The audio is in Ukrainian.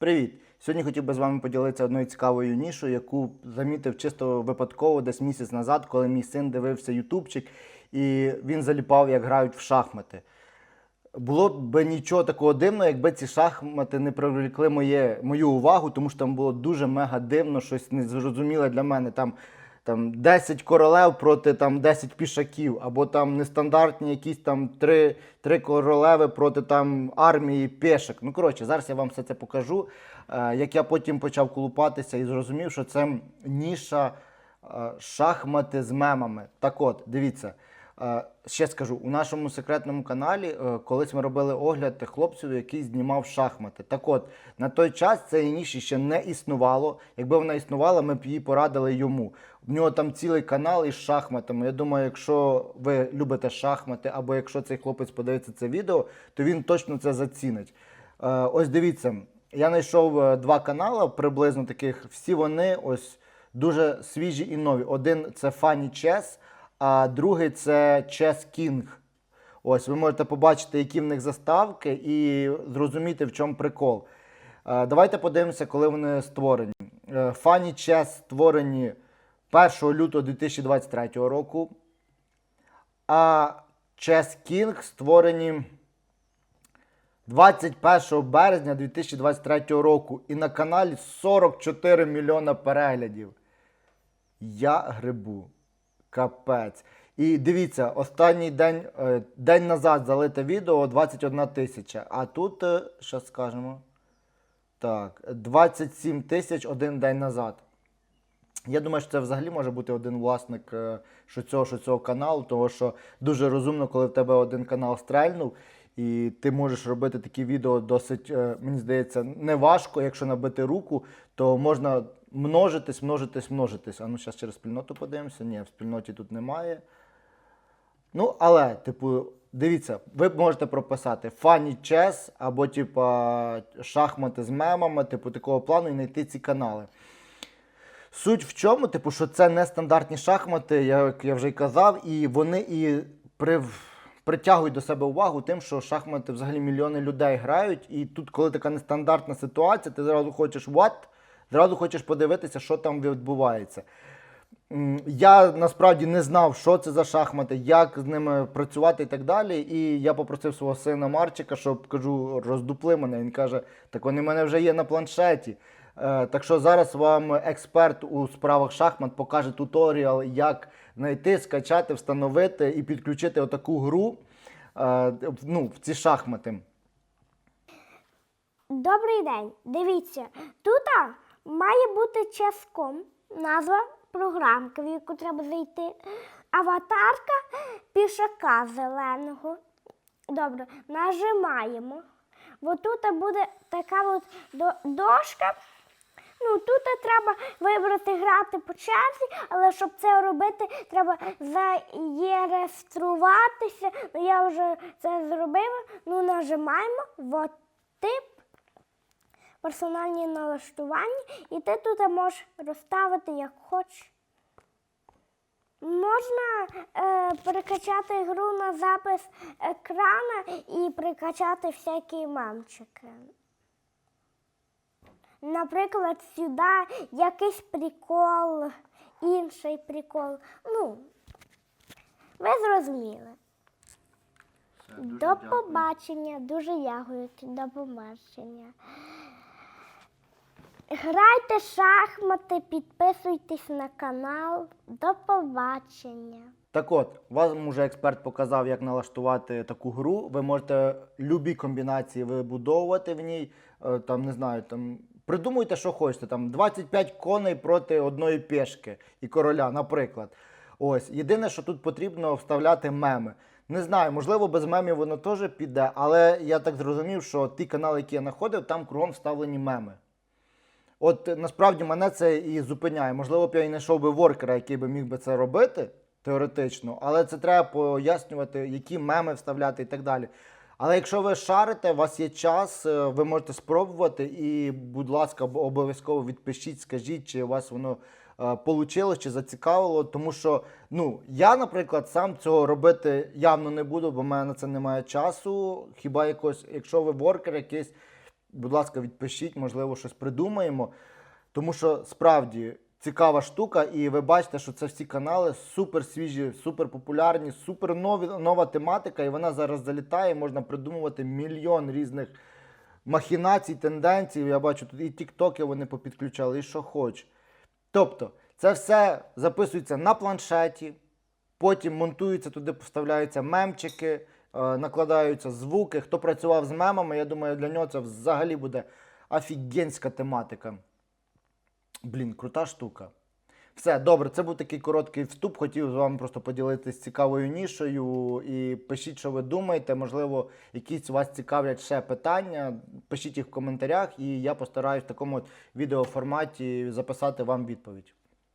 Привіт! Сьогодні хотів би з вами поділитися одною цікавою нішою, яку замітив чисто випадково десь місяць назад, коли мій син дивився ютубчик, і він заліпав, як грають в шахмати. Було б нічого такого дивного, якби ці шахмати не привлекли моє, мою увагу, тому що там було дуже мега дивно, щось незрозуміле для мене. Там, там 10 королев проти там, 10 пішаків, або там нестандартні якісь там 3, 3 королеви проти там, армії пішок. Ну, коротше, зараз я вам все це покажу. Е, як я потім почав колупатися і зрозумів, що це ніша е, шахмати з мемами. Так от, дивіться. Е, Ще скажу, у нашому секретному каналі колись ми робили огляд хлопцю, який знімав шахмати. Так от, на той час цієї ніші ще не існувало. Якби вона існувала, ми б її порадили йому. В нього там цілий канал із шахматами. Я думаю, якщо ви любите шахмати, або якщо цей хлопець подивиться це відео, то він точно це зацінить. Е, Ось дивіться, я знайшов е, два канали приблизно таких. Всі вони ось дуже свіжі і нові. Один це Funny Chess, а другий це Chess King. Ось ви можете побачити, які в них заставки, і зрозуміти, в чому прикол. Е, Давайте подивимося, коли вони створені. Funny Chess створені 1 лютого 2023 року. А Chess King створені 21 березня 2023 року. І на каналі 44 мільйона переглядів. Я грибу. Капець. І дивіться, останній день, е, день назад залите відео 21 тисяча. А тут, е, що скажемо? Так, 27 тисяч один день назад. Я думаю, що це взагалі може бути один власник е, що цього, що цього каналу, тому що дуже розумно, коли в тебе один канал стрельнув, і ти можеш робити такі відео досить, е, мені здається, неважко. Якщо набити руку, то можна множитись, множитись, множитись. А ну зараз через спільноту подивимося. Ні, в спільноті тут немає. Ну, але, типу, дивіться, ви можете прописати Funny Chess або, типа, шахмати з мемами, типу, такого плану, і знайти ці канали. Суть в чому, типу, що це нестандартні шахмати, як я вже й казав, і вони і при, притягують до себе увагу тим, що шахмати взагалі мільйони людей грають. І тут, коли така нестандартна ситуація, ти зразу хочеш what? Зразу хочеш подивитися, що там відбувається. Я насправді не знав, що це за шахмати, як з ними працювати і так далі. І я попросив свого сина Марчика, щоб кажу, роздупли мене. Він каже, так вони в мене вже є на планшеті. Е, Так що зараз вам експерт у справах шахмат покаже туторіал, як знайти, скачати, встановити і підключити отаку гру е, ну, в ці шахмати. Добрий день. Дивіться, тут має бути ческом назва програмки, в яку треба зайти. Аватарка пішака зеленого. Добре, нажимаємо. Бо тут буде така от дошка. Ну, тут треба вибрати грати по черзі, але щоб це робити, треба зареєструватися. Ну, я вже це зробила. Ну, нажимаємо вот тип персональні налаштування, і ти тут можеш розставити як хочеш. Можна е, перекачати гру на запис екрана і прикачати всякі мамчики. Наприклад, сюди якийсь прикол, інший прикол. Ну, ви зрозуміли. До побачення, дуже дякую. До побачення. Грайте шахмати, підписуйтесь на канал. До побачення. Так от, вам уже експерт показав, як налаштувати таку гру. Ви можете любі комбінації вибудовувати в ній. Е, Там, не знаю, там придумуйте, що хочете. Там 25 коней проти одної пішки і короля, наприклад. Ось. Єдине, що тут потрібно вставляти меми. Не знаю, можливо, без мемів воно теж піде, але я так зрозумів, що ті канали, які я знаходив, там кругом вставлені меми. От насправді мене це і зупиняє. Можливо, б я і знайшов би воркера, який би міг би це робити теоретично, але це треба пояснювати, які меми вставляти і так далі. Але якщо ви шарите, у вас є час, е, ви можете спробувати, і, будь ласка, обов'язково відпишіть, скажіть, чи у вас воно вийшло, чи зацікавило. Тому що ну, я, наприклад, сам цього робити явно не буду, бо в мене на це немає часу. Хіба якось, якщо ви воркер якийсь, Будь ласка, відпишіть, можливо, щось придумаємо. Тому що справді цікава штука, і ви бачите, що це всі канали супер свіжі, супер популярні, супер нові, нова тематика, і вона зараз залітає. Можна придумувати мільйон різних махінацій, тенденцій. Я бачу, тут і тіктоки вони попідключали, і що хоч. Тобто, це все записується на планшеті, потім монтується, туди поставляються мемчики, е, накладаються звуки. Хто працював з мемами, я думаю, для нього це взагалі буде офігенська тематика. Блін, крута штука. Все, добре, це був такий короткий вступ. Хотів з вами просто поділитися цікавою нішою. І пишіть, що ви думаєте. Можливо, якісь вас цікавлять ще питання. Пишіть їх в коментарях, і я постараюсь в такому от відеоформаті записати вам відповідь.